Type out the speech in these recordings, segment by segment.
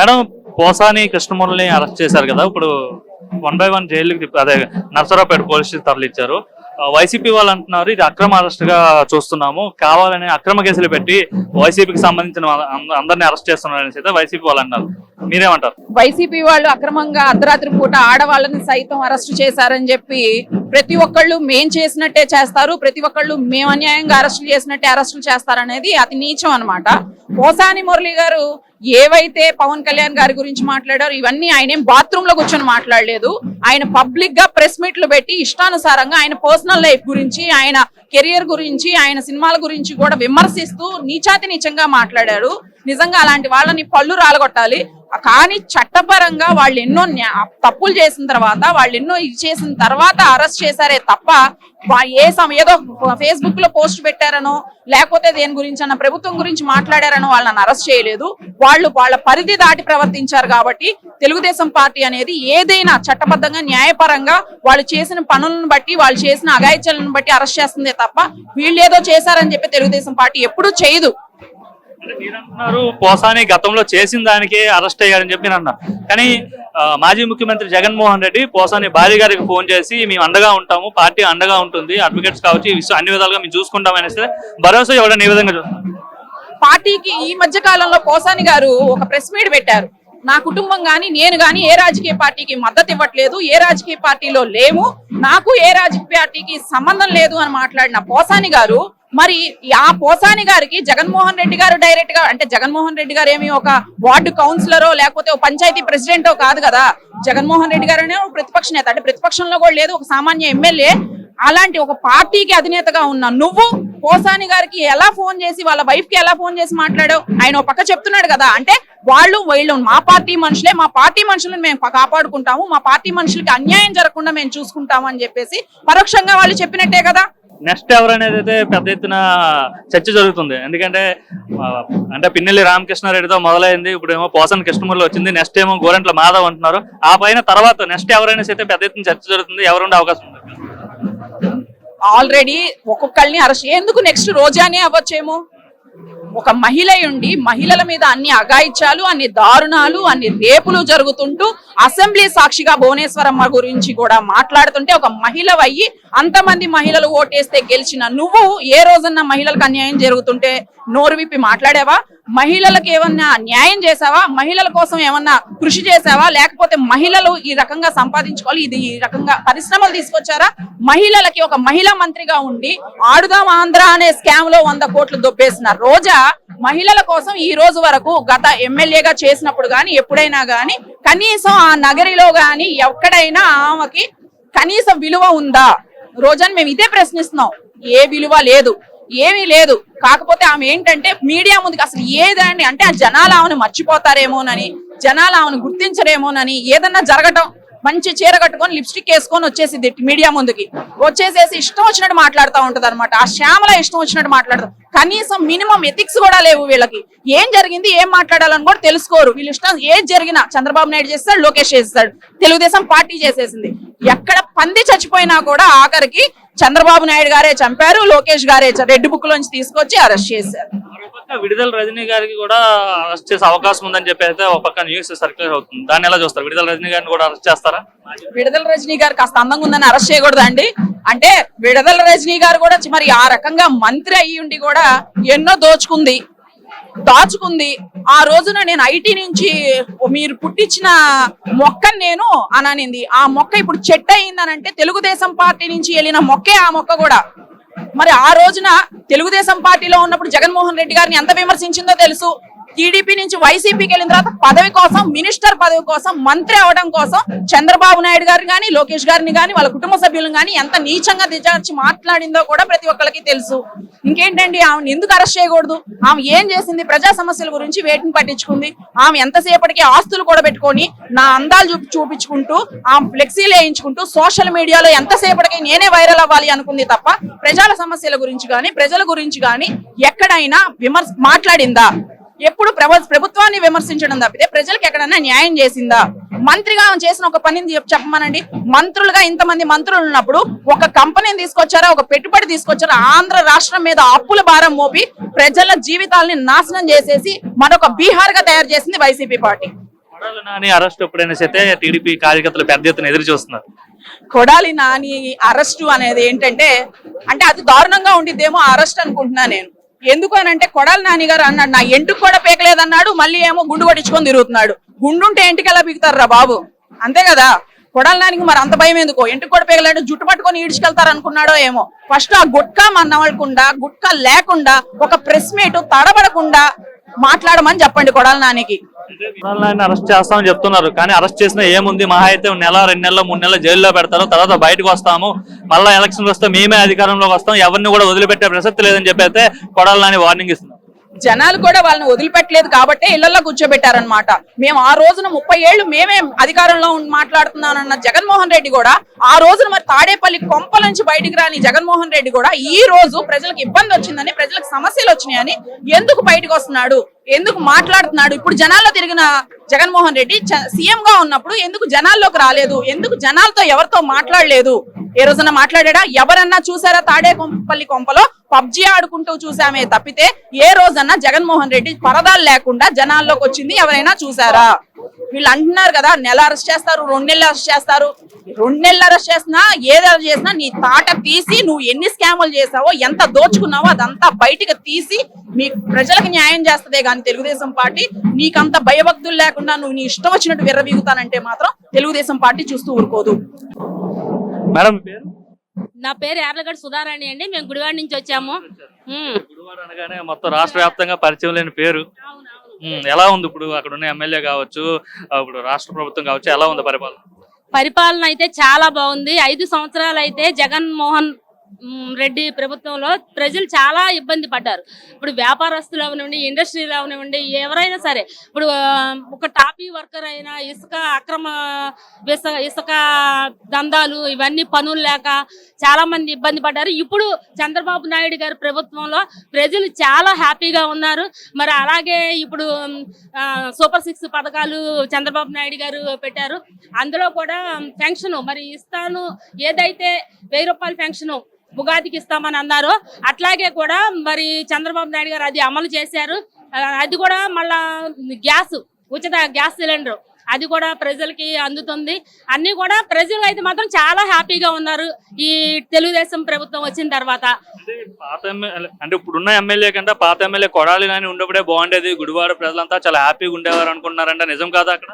Madam Posani కృష్ణమురళిని arrest చేశారు కదా. ఇప్పుడు వన్ బై వన్ జైలుకి అదే నర్సరావుపేట పోలీస్ స్టేషన్ తరలిచ్చారు. వైసీపీ వాళ్ళు అంటున్నారు ఇది అక్రమ అరెస్ట్గా చూస్తున్నాము. కావాలని అక్రమ కేసులు పెట్టి వైసీపీకి సంబంధించిన అందరిని అందరినీ అరెస్ట్ చేస్తున్నారు అనేసి అయితే వైసీపీ వాళ్ళు అన్నారు. మీరేమంటారు? వైసీపీ వాళ్ళు అక్రమంగా అర్ధరాత్రి పూట ఆడవాళ్ళని సైతం అరెస్ట్ చేశారని చెప్పి ప్రతి ఒక్కళ్ళు మేం చేసినట్టే చేస్తారు ప్రతి ఒక్కళ్ళు మేము అన్యాయంగా అరెస్టులు చేసినట్టే అరెస్టులు చేస్తారనేది అతి నీచం అన్నమాట. పోసాని మురళి గారు ఏవైతే పవన్ కళ్యాణ్ గారి గురించి మాట్లాడారో ఇవన్నీ ఆయన ఏం బాత్రూమ్లో కూర్చొని మాట్లాడలేదు. ఆయన పబ్లిక్గా ప్రెస్ మీట్లు పెట్టి ఇష్టానుసారంగా ఆయన పర్సనల్ లైఫ్ గురించి ఆయన కెరియర్ గురించి ఆయన సినిమాల గురించి కూడా విమర్శిస్తూ నీచాతి నీచంగా మాట్లాడారు. నిజంగా అలాంటి వాళ్ళని పళ్ళు రాలగొట్టాలి. కానీ చట్టపరంగా వాళ్ళు ఎన్నో తప్పులు చేసిన తర్వాత వాళ్ళు ఎన్నో ఇది చేసిన తర్వాత అరెస్ట్ చేశారే తప్ప ఏ సమ ఏదో ఫేస్బుక్లో పోస్ట్ పెట్టారనో లేకపోతే దేని గురించి అన్న ప్రభుత్వం గురించి మాట్లాడారనో వాళ్ళని అరెస్ట్ చేయలేదు. వాళ్ళు వాళ్ళ పరిధి దాటి ప్రవర్తించారు కాబట్టి తెలుగుదేశం పార్టీ అనేది ఏదైనా చట్టబద్ధంగా న్యాయపరంగా వాళ్ళు చేసిన పనులను బట్టి వాళ్ళు చేసిన అగాయిచలను బట్టి అరెస్ట్ చేస్తుందే తప్ప వీళ్ళు ఏదో చేశారని చెప్పి తెలుగుదేశం పార్టీ ఎప్పుడూ చేయదు. మీరంటున్నారు పోసాని గతంలో చేసిన దానికే అరెస్ట్ అయ్యారని చెప్పి అన్నారు కానీ మాజీ ముఖ్యమంత్రి జగన్మోహన్ రెడ్డి పోసాని భార్య గారికి ఫోన్ చేసి మేము అండగా ఉంటాము పార్టీ అండగా ఉంటుంది అడ్వకేట్స్ కావచ్చు అన్ని విధాలుగా మేము చూసుకుంటాం అనేసి భరోసా ఇవ్వడం ఈ విధంగా పార్టీకి ఈ మధ్య కాలంలో పోసాని గారు ఒక ప్రెస్ మీట్ పెట్టారు. నా కుటుంబం గాని నేను గాని ఏ రాజకీయ పార్టీకి మద్దతు ఇవ్వట్లేదు ఏ రాజకీయ పార్టీలో లేము నాకు ఏ రాజకీయ పార్టీకి సంబంధం లేదు అని మాట్లాడిన పోసాని గారు మరి ఆ పోసాని గారికి జగన్మోహన్ రెడ్డి గారు డైరెక్ట్గా అంటే జగన్మోహన్ రెడ్డి గారు ఏమి ఒక వార్డు కౌన్సిలరో లేకపోతే పంచాయతీ ప్రెసిడెంటో కాదు కదా. జగన్మోహన్ రెడ్డి గారు ప్రతిపక్ష నేత. అంటే ప్రతిపక్షంలో కూడా లేదు ఒక సామాన్య ఎమ్మెల్యే. అలాంటి ఒక పార్టీకి అధినేతగా ఉన్న నువ్వు పోసాని గారికి ఎలా ఫోన్ చేసి వాళ్ళ వైఫ్కి ఎలా ఫోన్ చేసి మాట్లాడావు? ఆయన ఒక పక్క చెప్తున్నాడు కదా. అంటే వాళ్ళు వీళ్ళు మా పార్టీ మనుషులే మా పార్టీ మనుషులను మేము కాపాడుకుంటాము. మా పార్టీ మనుషులకి అన్యాయం జరగకుండా మేము చూసుకుంటాము అని చెప్పేసి పరోక్షంగా వాళ్ళు చెప్పినట్టే కదా. నెక్స్ట్ ఎవరనేదైతే అయితే పెద్ద ఎత్తున చర్చ జరుగుతుంది. ఎందుకంటే అంటే పిన్నెల్లి రామకృష్ణారెడ్డితో మొదలైంది ఇప్పుడు ఏమో పోసన్ కృష్ణమూర్తి వచ్చింది నెక్స్ట్ ఏమో గోరెంట్ల మాధవ్ అంటున్నారు. ఆ పైన తర్వాత నెక్స్ట్ ఎవరైనా అయితే పెద్ద ఎత్తున చర్చ జరుగుతుంది ఎవరుండే అవకాశం ఉంది. ఆల్రెడీ ఒక్కొక్కళ్ళని అరెస్ట్ ఎందుకు నెక్స్ట్ రోజానే అవ్వచ్చేమో? ఒక మహిళ ఉండి మహిళల మీద అన్ని అగాయిత్యాలు అన్ని దారుణాలు అన్ని రేపులు జరుగుతుంటూ అసెంబ్లీ సాక్షిగా భువనేశ్వరమ్మ గురించి కూడా మాట్లాడుతుంటే ఒక మహిళ అయ్యి అంతమంది మహిళలు ఓటేస్తే గెలిచిన నువ్వు ఏ రోజున్న మహిళలకు అన్యాయం జరుగుతుంటే నోరు విప్పి మాట్లాడావా? మహిళలకు ఏమన్నా న్యాయం చేసావా మహిళల కోసం ఏమన్నా కృషి చేసావా లేకపోతే మహిళలు ఈ రకంగా సంపాదించుకోవాలి ఇది ఈ రకంగా పరిశ్రమలు తీసుకొచ్చారా? మహిళలకి ఒక మహిళా మంత్రిగా ఉండి ఆడుదాం ఆంధ్ర అనే స్కామ్లో వంద కోట్లు దొబ్బేసిన రోజా మహిళల కోసం ఈ రోజు వరకు గత ఎమ్మెల్యేగా చేసినప్పుడు గాని ఎప్పుడైనా గాని కనీసం ఆ నగరిలో గాని ఎక్కడైనా ఆమెకి కనీసం విలువ ఉందా? రోజాని మేము ఇదే ప్రశ్నిస్తున్నాం. ఏ విలువ లేదు. ఏమీ లేదు. కాకపోతే ఆమె ఏంటంటే మీడియా ముందుకు అసలు ఏదని అంటే ఆ జనాలు ఆమెను మర్చిపోతారేమోనని జనాలు ఆమెను గుర్తించరేమోనని ఏదన్నా జరగటం మంచి చీర కట్టుకొని లిప్స్టిక్ వేసుకొని వచ్చేసింది మీడియా ముందుకి. వచ్చేసేసి ఇష్టం వచ్చినట్టు మాట్లాడుతూ ఉంటది అనమాట ఆ శ్యామల ఇష్టం వచ్చినట్టు మాట్లాడతారు కనీసం మినిమం ఎథిక్స్ కూడా లేవు వీళ్ళకి. ఏం జరిగింది ఏం మాట్లాడాలని కూడా తెలుసుకోరు. వీళ్ళు ఇష్టం ఏం జరిగినా చంద్రబాబు నాయుడు చేస్తాడు లోకేష్ చేస్తాడు. తెలుగుదేశం పార్టీ చేసేసింది. ఎక్కడ పంది చచ్చిపోయినా కూడా ఆఖరికి చంద్రబాబు నాయుడు గారే చంపారు లోకేష్ గారే రెడ్ బుక్ లోంచి తీసుకొచ్చి అరెస్ట్ చేశారు. విడుదల రజనీ గారికి కూడా అరెస్ట్ చేసే అవకాశం ఉందని చెప్పి అయితే ఒక పక్క న్యూస్ సర్క్యులర్ అవుతుంది. దాన్ని ఎలా చూస్తారు? విడుదల రజనీ గారిని కూడా అరెస్ట్ చేస్తారా? విడుదల రజనీ గారు కాస్త అందంగా ఉందని అరెస్ట్ చేయకూడదండి. అంటే విడుదల రజనీ గారు కూడా మరి ఆ రకంగా మంత్రి అయ్యి ఉండి కూడా ఎన్నో దోచుకుంది. దాచుకుంది. ఆ రోజున నేను ఐటీ నుంచి మీరు పుట్టించిన మొక్కని నేను అననింది. ఆ మొక్క ఇప్పుడు చెట్టు అయిందనంటే తెలుగుదేశం పార్టీ నుంచి వెళ్ళిన మొక్కే ఆ మొక్క కూడా. మరి ఆ రోజున తెలుగుదేశం పార్టీలో ఉన్నప్పుడు జగన్మోహన్ రెడ్డి గారిని ఎంత విమర్శించిందో తెలుసు. టీడీపీ నుంచి వైసీపీకి వెళ్ళిన తర్వాత పదవి కోసం మినిస్టర్ పదవి కోసం మంత్రి అవడం కోసం చంద్రబాబు నాయుడు గారిని కానీ లోకేష్ గారిని కానీ వాళ్ళ కుటుంబ సభ్యులను కానీ ఎంత నీచంగా దిగజార్చి మాట్లాడిందో కూడా ప్రతి ఒక్కరికి తెలుసు. ఇంకేంటండి? ఆమెను ఎందుకు అరెస్ట్ చేయకూడదు? ఆమె ఏం చేసింది? ప్రజా సమస్యల గురించి వేటిని పట్టించుకుంది? ఆమె ఎంతసేపటికి ఆస్తులు కూడా పెట్టుకొని నా అందాలు చూపి చూపించుకుంటూ ఆమె ఫ్లెక్సీలు వేయించుకుంటూ సోషల్ మీడియాలో ఎంతసేపటికి నేనే వైరల్ అవ్వాలి అనుకుంది తప్ప ప్రజల సమస్యల గురించి కానీ ప్రజల గురించి కానీ ఎక్కడైనా విమర్శ మాట్లాడిందా? ఎప్పుడు ప్రభు- ప్రభుత్వాన్ని విమర్శించడం తప్పితే ప్రజలకు ఎక్కడైనా న్యాయం చేసిందా? మంత్రిగా చేసిన ఒక పనిని చెప్- చెప్పమనండి. మంత్రులుగా ఇంతమంది మంత్రులు ఉన్నప్పుడు ఒక కంపెనీని తీసుకొచ్చారా? ఒక పెట్టుబడి తీసుకొచ్చారా? ఆంధ్ర రాష్ట్రం మీద అప్పుల భారం మోపి ప్రజల జీవితాలని నాశనం చేసేసి మరొక బీహార్గా తయారు చేసింది YCP party. Kodali Nani arrest ఎప్పుడైనా సరే టీడీపీ కార్యకర్తలు పెద్ద ఎత్తున ఎదురు చూస్తున్నారు. కొడాలి నాని అరెస్టు అనేది ఏంటంటే అంటే అది దారుణంగా ఉండిద్దేమో అరెస్ట్ అనుకుంటున్నా నేను. ఎందుకు అని అంటే కొడాలి నాని గారు అన్నాడు నా ఎంటుకు కూడా పీకలేదన్నాడు మళ్ళీ ఏమో గుండు పట్టించుకొని తిరుగుతున్నాడు. గుండుంటే ఎంటికి ఎలా పీకుతారా బాబు. అంతే కదా? కొడాలి నానికి మరి అంత భయం ఎందుకో? ఎంటుకు కూడా పీకలేడు జుట్టు పట్టుకొని ఈడ్చుకెళ్తారు అనుకున్నాడో ఏమో. ఫస్ట్ ఆ గుట్కా మన్నవకుండా గుట్కా లేకుండా ఒక ప్రెస్ మీట్ తడబడకుండా మాట్లాడమని చెప్పండి కొడాలి నానికి. కొడాలి అరెస్ట్ చేస్తామని చెప్తున్నారు. కానీ అరెస్ట్ చేసిన ఏముంది? మహా అయితే నెల రెండు నెలలు మూడు నెలలు జైల్లో పెడతారు. తర్వాత బయటకు వస్తాము. మళ్ళీ ఎలక్షన్ వస్తే మేమే అధికారంలోకి వస్తాం. ఎవరిని కూడా వదిలిపెట్టే ప్రసక్తి లేదని చెప్పి అయితే కొడాలని వార్నింగ్ ఇస్తున్నారు జనాలు కూడా వాళ్ళని వదిలిపెట్టలేదు కాబట్టి ఇళ్ళలో కూర్చోబెట్టారనమాట మేము ఆ రోజున ముప్పై ఏళ్ళు మేమే అధికారంలో మాట్లాడుతున్నానన్న జగన్మోహన్ రెడ్డి కూడా ఆ రోజున మరి తాడేపల్లి కొంపల నుంచి బయటికి రాని జగన్మోహన్ రెడ్డి కూడా ఈ రోజు ప్రజలకు ఇబ్బంది వచ్చిందని ప్రజలకు సమస్యలు వచ్చినాయని ఎందుకు బయటకు వస్తున్నాడు? ఎందుకు మాట్లాడుతున్నాడు? ఇప్పుడు జనాల్లో తిరిగిన జగన్మోహన్ రెడ్డి సీఎం గా ఉన్నప్పుడు ఎందుకు జనాల్లోకి రాలేదు? ఎందుకు జనాలతో ఎవరితో మాట్లాడలేదు? ఏ రోజున మాట్లాడా ఎవరన్నా చూసారా తాడేపల్లి కొంపలో? పబ్జి ఆడుకుంటూ చూసామే తప్పితే ఏ రోజన్నా జగన్మోహన్ రెడ్డి పరదాలు లేకుండా జనాల్లోకి వచ్చింది ఎవరైనా చూసారా? వీళ్ళు అంటున్నారు కదా నెల అరెస్ట్ చేస్తారు రెండు నెలలు అరెస్ట్ చేస్తారు. రెండు నెలలు అరెస్ట్ చేసినా ఏది అరెస్ట్ చేసినా నీ తాట తీసి నువ్వు ఎన్ని స్కాములు చేసావో ఎంత దోచుకున్నావో అదంతా బయటకు తీసి మీ ప్రజలకు న్యాయం చేస్తదే కానీ తెలుగుదేశం పార్టీ. నీకంత భయభక్తులు లేకుండా నువ్వు నీ ఇష్టం వచ్చినట్టు విర్రవీగుతానంటే మాత్రం తెలుగుదేశం పార్టీ చూస్తూ ఊరుకోదు. మేడం నా పేరు యార్లగడ్డ సుధారాణి అండి. మేము గుడివాడ నుంచి వచ్చాము. గుడివాడ అనగానే మొత్తం రాష్ట్ర వ్యాప్తంగా పరిచయం లేని పేరు. ఎలా ఉంది ఇప్పుడు అక్కడ ఉన్న ఎమ్మెల్యే కావచ్చు ఇప్పుడు రాష్ట్ర ప్రభుత్వం కావచ్చు ఎలా ఉంది పరిపాలన? పరిపాలన అయితే చాలా బాగుంది. ఐదు సంవత్సరాలు అయితే జగన్మోహన్ రెడ్డి ప్రభుత్వంలో ప్రజలు చాలా ఇబ్బంది పడ్డారు. ఇప్పుడు వ్యాపారస్తులు అవనివ్వండి ఇండస్ట్రీలు అవనివ్వండి ఎవరైనా సరే ఇప్పుడు ఒక టాపీ వర్కర్ అయినా ఇసుక అక్రమ ఇసుక ఇసుక దందాలు ఇవన్నీ పనులు లేక చాలా మంది ఇబ్బంది పడ్డారు. ఇప్పుడు చంద్రబాబు నాయుడు గారి ప్రభుత్వంలో ప్రజలు చాలా హ్యాపీగా ఉన్నారు. మరి అలాగే ఇప్పుడు సూపర్ సిక్స్ పథకాలు చంద్రబాబు నాయుడు గారు పెట్టారు. అందులో కూడా పెన్షన్ మరి ఇస్తాను ఏదైతే వెయ్యి రూపాయల పెన్షన్ ఉగాదికి ఇస్తామని అన్నారు. అట్లాగే కూడా మరి చంద్రబాబు నాయుడు గారు అది అమలు చేశారు. అది కూడా మళ్ళా గ్యాస్ ఉచిత గ్యాస్ సిలిండర్. అది కూడా ప్రజలకి అందుతుంది. అన్ని కూడా ప్రజలు అయితే మాత్రం చాలా హ్యాపీగా ఉన్నారు. ఈ తెలుగుదేశం ప్రభుత్వం వచ్చిన తర్వాత. పాత అంటే ఇప్పుడున్న ఎమ్మెల్యే కంటే పాత ఎమ్మెల్యే కొడాలి కానీ ఉండప్పుడే బాగుండేది. గుడివాడ ప్రజలంతా చాలా హ్యాపీగా ఉండేవారు అనుకుంటున్నారంటే. నిజం కాదా అక్కడ?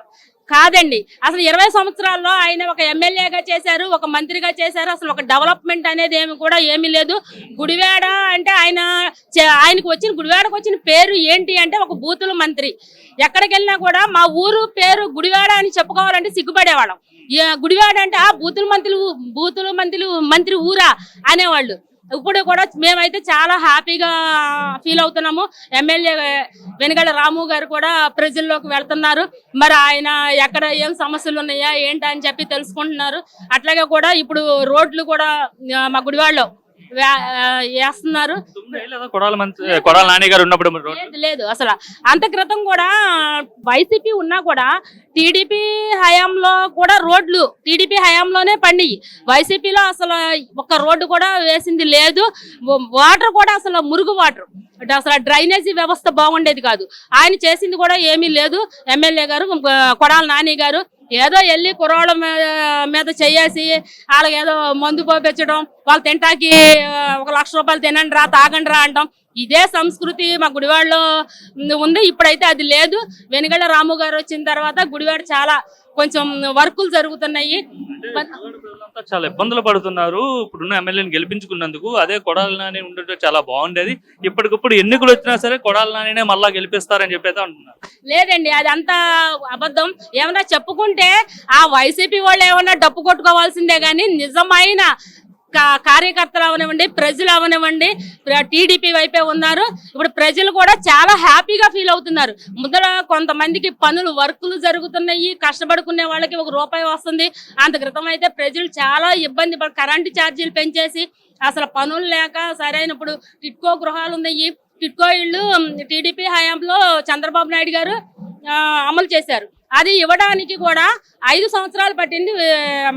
కాదండి. అసలు ఇరవై సంవత్సరాల్లో ఆయన ఒక ఎమ్మెల్యేగా చేశారు ఒక మంత్రిగా చేశారు. అసలు ఒక డెవలప్మెంట్ అనేది ఏమి కూడా ఏమీ లేదు. గుడివాడ అంటే ఆయన చే- ఆయనకు వచ్చిన గుడివాడకు వచ్చిన పేరు ఏంటి అంటే ఒక బూతుల మంత్రి. ఎక్కడికి వెళ్ళినా కూడా మా ఊరు పేరు గుడివాడ అని చెప్పుకోవాలంటే సిగ్గుపడేవాళ్ళం. గుడివాడ అంటే ఆ బూతుల మంత్రులు బూతుల మంత్రులు మంత్రి ఊరా అనేవాళ్ళు. ఇప్పుడు కూడా మేమైతే చాలా హ్యాపీగా ఫీల్ అవుతున్నాము. ఎమ్మెల్యే వెనుగల రాము గారు కూడా ప్రజల్లోకి వెళ్తున్నారు. మరి ఆయన ఎక్కడ ఏం సమస్యలు ఉన్నాయా ఏంటని అని చెప్పి తెలుసుకుంటున్నారు. అట్లాగే కూడా ఇప్పుడు రోడ్లు కూడా మా గుడివాడలో వేస్తున్నారు. కొడాలి నాని గారు ఉన్నప్పుడు లేదు లేదు అసలు అంత క్రితం కూడా వైసీపీ ఉన్నా కూడా టీడీపీ హయాంలో కూడా రోడ్లు టీడీపీ హయాంలోనే పండియి. వైసీపీలో అసలు ఒక్క రోడ్డు కూడా వేసింది లేదు. వాటర్ కూడా అసలు మురుగు వాటర్. అసలు డ్రైనేజీ వ్యవస్థ బాగుండేది కాదు. ఆయన చేసింది కూడా ఏమీ లేదు. ఎమ్మెల్యే గారు కొడాల నాని గారు ఏదో వెళ్ళి కుర్రోళ్ళ మీద చేయేసి వాళ్ళకి ఏదో మందు పోపించడం వాళ్ళు తింటాకి ఒక లక్ష రూపాయలు తినండి రా తాగండి రా అంటాం. ఇదే సంస్కృతి మా గుడివాడలో ఉంది. ఇప్పుడైతే అది లేదు. వెనుగళ్ళ రాము గారు వచ్చిన తర్వాత గుడివాడ చాలా కొంచెం వర్కులు జరుగుతున్నాయి. చాలా ఇబ్బందులు పడుతున్నారు. ఇప్పుడున్న ఎమ్మెల్యేని గెలిపించుకున్నందుకు అదే కొడాలి నాని ఉంటే చాలా బాగుండేది. ఇప్పటికిప్పుడు ఎన్నికలు వచ్చినా సరే కొడాలి నానినే మళ్ళా గెలిపిస్తారని చెప్పి అయితే అంటున్నారు. లేదండి అది అంతా అబద్ధం. ఏమన్నా చెప్పుకుంటే ఆ వైసీపీ వాళ్ళు ఏమన్నా డప్పు కొట్టుకోవాల్సిందే కానీ నిజమైన కార్యకర్తలు అవనివ్వండి ప్రజలు అవనివ్వండి టీడీపీ వైపే ఉన్నారు. ఇప్పుడు ప్రజలు కూడా చాలా హ్యాపీగా ఫీల్ అవుతున్నారు. ముందర కొంతమందికి పనులు వర్కులు జరుగుతున్నాయి కష్టపడుకునే వాళ్ళకి ఒక రూపాయి వస్తుంది. అంత క్రితం అయితే ప్రజలు చాలా ఇబ్బంది కరెంటు ఛార్జీలు పెంచేసి అసలు పనులు లేక సరైన ఇప్పుడు టిట్కో గృహాలు ఉన్నాయి. టిట్కో ఇళ్ళు టీడీపీ హయాంలో చంద్రబాబు నాయుడు గారు అమలు చేశారు. అది ఇవ్వడానికి కూడా ఐదు సంవత్సరాలు పట్టింది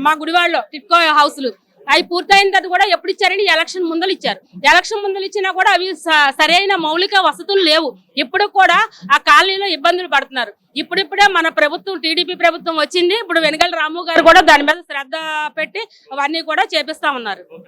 మా గుడివాడలో టిట్కో హౌస్లు. అవి పూర్తయిన తర్వాత కూడా ఎప్పుడు ఇచ్చారని ఎలక్షన్ ముందలు ఇచ్చారు. ఎలక్షన్ ముందలు ఇచ్చినా కూడా అవి సరైన మౌలిక వసతులు లేవు. ఇప్పుడు కూడా ఆ కాలనీలో ఇబ్బందులు పడుతున్నారు. ఇప్పుడిప్పుడే మన ప్రభుత్వం టీడీపీ ప్రభుత్వం వచ్చింది. ఇప్పుడు వెనగల రాము గారు కూడా దాని మీద శ్రద్ధ పెట్టి అవన్నీ కూడా చేపిస్తా ఉన్నారు.